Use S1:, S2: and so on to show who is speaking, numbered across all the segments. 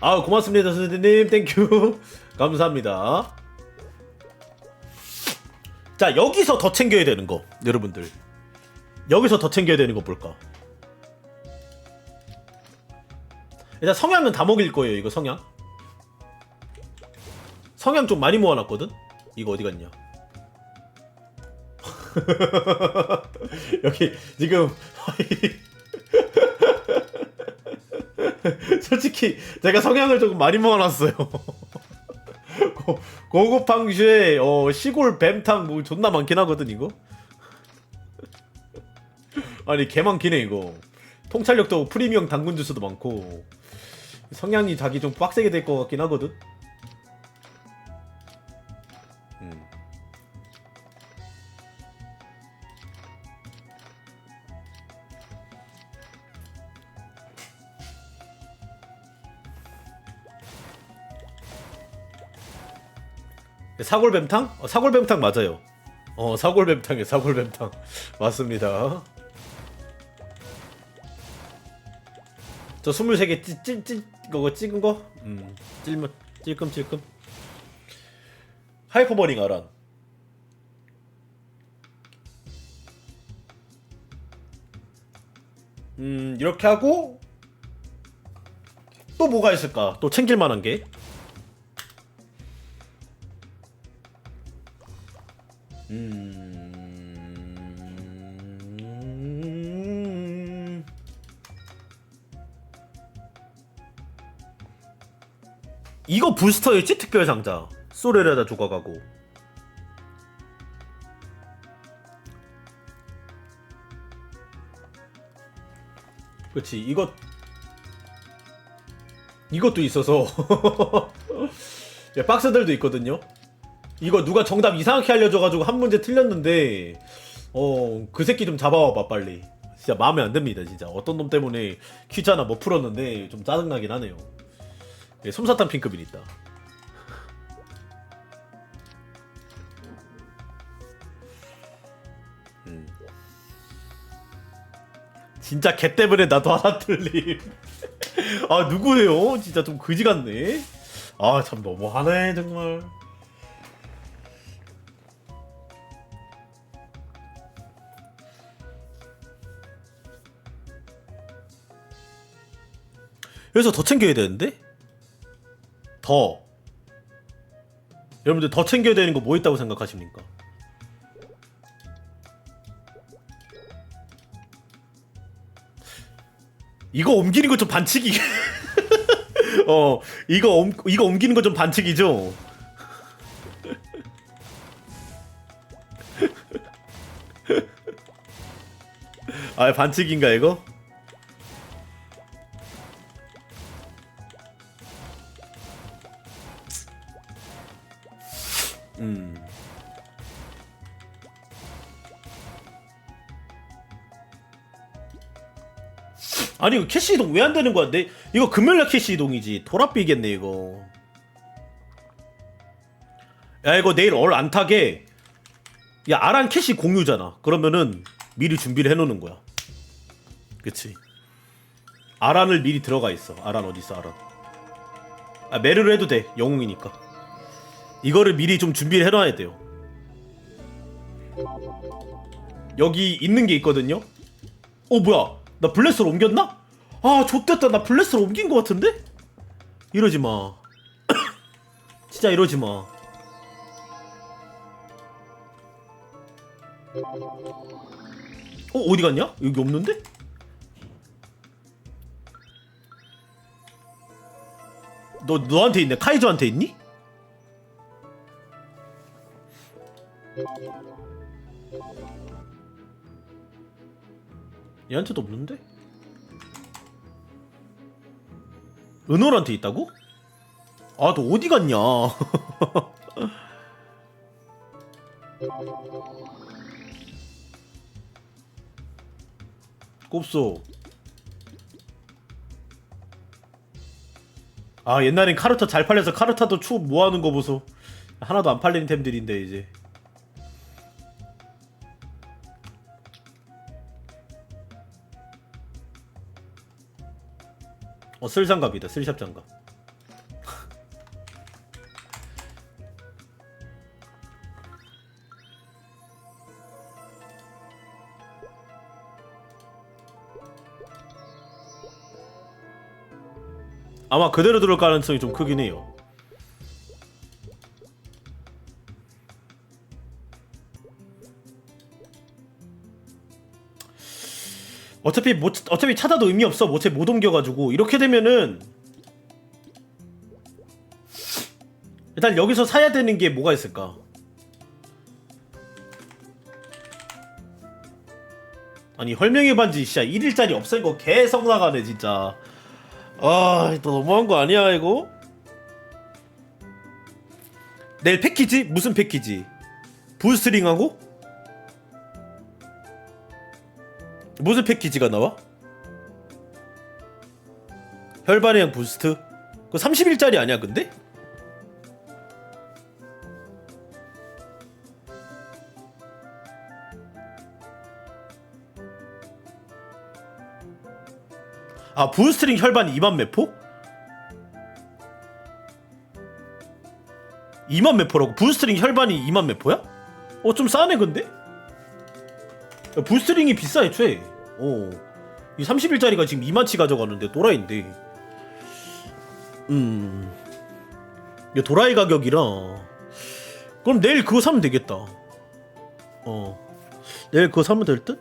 S1: 아 고맙습니다 선생님. 땡큐 감사합니다. 자 여기서 더 챙겨야 되는 거 여러분들. 여기서 더 챙겨야 되는 거 볼까? 일단 성향은 다 먹일 거예요 이거 성향. 성향 좀 많이 모아놨거든? 이거 어디 갔냐? 여기 지금 솔직히 제가 성향을 조금 많이 모아놨어요. 고- 고급 방슈에 어, 시골 뱀탕 뭐 존나 많긴 하거든 이거. 아니 개 많긴 해 이거. 통찰력도 프리미엄 당근 주스도 많고 성향이 자기 좀 빡세게 될 것 같긴 하거든. 사골뱀탕? 어, 사골뱀탕 맞아요. 어 사골뱀탕이에요 사골뱀탕 맞습니다. 저 23개 찌, 찌, 찌, 그거 찍은 거? 음, 찔면, 찔끔찔끔. 하이퍼버링 아란. 음, 이렇게 하고, 또 뭐가 있을까? 또 챙길 만한 게? 음... 이거 부스터였지? 특별 상자. 소레레다 조각하고. 그렇지 이것 이것도 있어서. 예, 박스들도 있거든요 이거 누가 정답 이상하게 알려줘가지고 한 문제 틀렸는데 어 그 새끼 좀 잡아와봐 빨리. 진짜 마음에 안 듭니다 진짜. 어떤 놈 때문에 퀴즈 하나 못 풀었는데 좀 짜증나긴 하네요. 예, 솜사탕 핑크빈 있다. 음. 진짜 개 때문에 나도 하나 틀림. 아 누구예요? 진짜 좀 그지 같네. 아 참 너무하네 정말 여기서 더 챙겨야 되는데? 더. 여러분들 더 챙겨야 되는 거 뭐 있다고 생각하십니까? 이거 옮기는 거 좀 반칙이. 어, 이거 옮, 이거 옮기는 거 좀 반칙이죠. 아, 반칙인가 이거? 아니 이거 캐시 이동 왜 안 되는 거야? 내 이거 금요일날 캐시 이동이지. 도라삐겠네 이거. 야 이거 내일 얼 안 타게. 야 아란 캐시 공유잖아. 그러면은 미리 준비를 해놓는 거야. 그치? 아란을 미리 들어가 있어. 아란 어디 있어 아란? 아 메르를 해도 돼. 영웅이니까. 이거를 미리 좀 준비를 해놔야 돼요. 여기 있는 게 있거든요. 어 뭐야? 나 블레스로 옮겼나? 아 좆됐다. 나 블레스로 옮긴 것 같은데? 이러지 마. 진짜 이러지 마. 어 어디 갔냐? 여기 없는데? 너 너한테 있네. 카이저한테 있니? 얘한테도 없는데? 은월한테 있다고? 아, 너 어디 갔냐? 꼽소. 아, 옛날엔 카르타 잘 팔려서 카르타도 추 모아놓은 거 보소. 하나도 안 팔리는 템들인데, 이제. 어 쓸장갑이다 쓸샵 장갑. 아마 그대로 들어올 가능성이 좀 크긴 해요. 어차피 못 어차피 찾아도 의미 없어. 모체 못 옮겨가지고 이렇게 되면은 일단 여기서 사야 되는 게 뭐가 있을까? 아니 헐명의 반지 진짜 1일짜리 없앤 거 개성 나가네 진짜. 아, 또 너무한 거 아니야 이거? 내일 패키지? 무슨 패키지? 부스트링하고? 무슨 패키지가 나와? 혈반의 부스트? 그거 30일짜리 아니야 근데? 아 부스트링 혈반 2만 매포? 2만 매포라고? 부스트링 혈반이 2만 매포야? 어 좀 싸네 근데? 야, 부스트링이 비싸 애초에. 어. 이 30일짜리가 지금 2만치 가져가는데 또라이인데. 음. 도라이 가격이라. 그럼 내일 그거 사면 되겠다. 어. 내일 그거 사면 될 듯?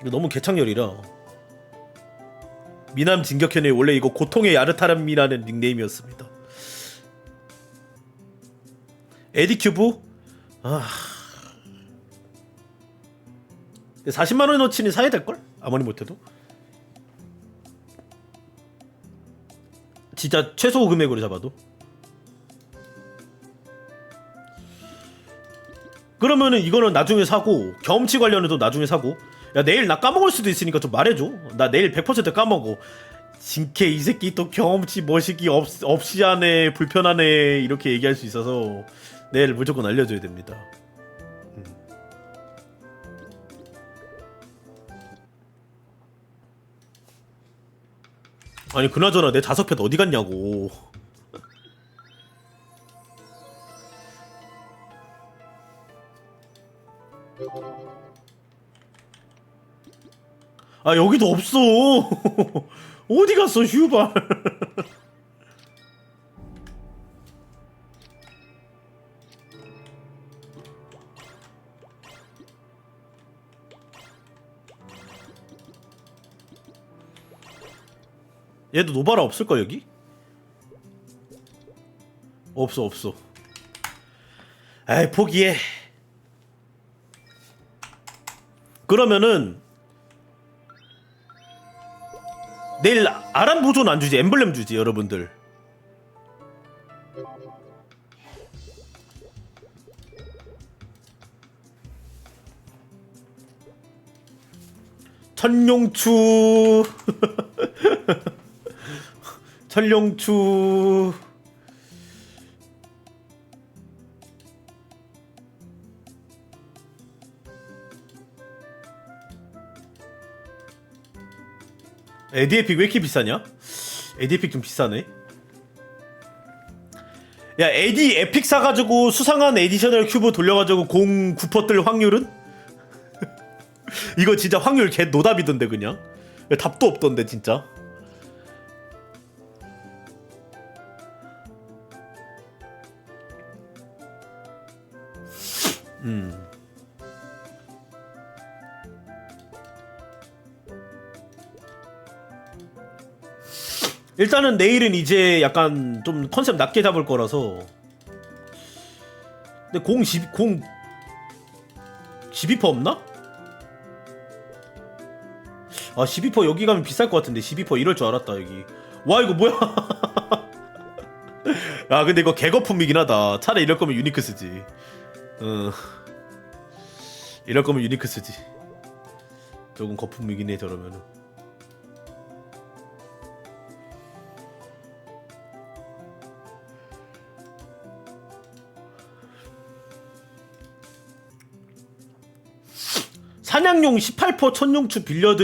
S1: 이거 너무 개창렬이라. 미남 진격현의 원래 이거 고통의 야르타람이라는 닉네임이었습니다. 에디큐브? 아 40만 원어치는 사야 될 걸? 아무리 못해도. 진짜 최소 금액으로 잡아도. 그러면은 이거는 나중에 사고 경험치 관련해도 나중에 사고. 야 내일 나 까먹을 수도 있으니까 좀 말해줘. 나 내일 100% 까먹어. 진캐 이 새끼 또 경험치 머시기 없, 없이 하네 불편하네 이렇게 얘기할 수 있어서 내일 무조건 알려줘야 됩니다 아니 그나저나 내팻 어디 갔냐고. 아 여기도 없어. 어디 갔어 휴발 얘도 노바라 없을까 여기? 없어 없어. 에이 포기해. 그러면은 내일 아람 보존 안 주지? 엠블렘 주지 여러분들. 천룡추 천룡추 에디에픽 왜 이렇게 비싸냐? 에디에픽 좀 비싸네. 야 에디 에픽 사가지고 수상한 에디셔널 큐브 돌려가지고 공 9퍼 뜰 확률은? 이거 진짜 확률 개 노답이던데 그냥 야, 답도 없던데 진짜. 음. 일단은 내일은 이제 약간 좀 컨셉 낮게 잡을 거라서. 근데 공 12, 공 12퍼 없나? 아 12퍼 여기 가면 비쌀 것 같은데. 12퍼 이럴 줄 알았다 여기. 와 이거 뭐야? 아 근데 이거 개거품이긴 하다. 차라리 이럴 거면 유니크 쓰지. 어 이럴 거면 유니크 쓰지. 조금 거품이긴 해 저러면은. 사냥용 18퍼 천룡추 빌려드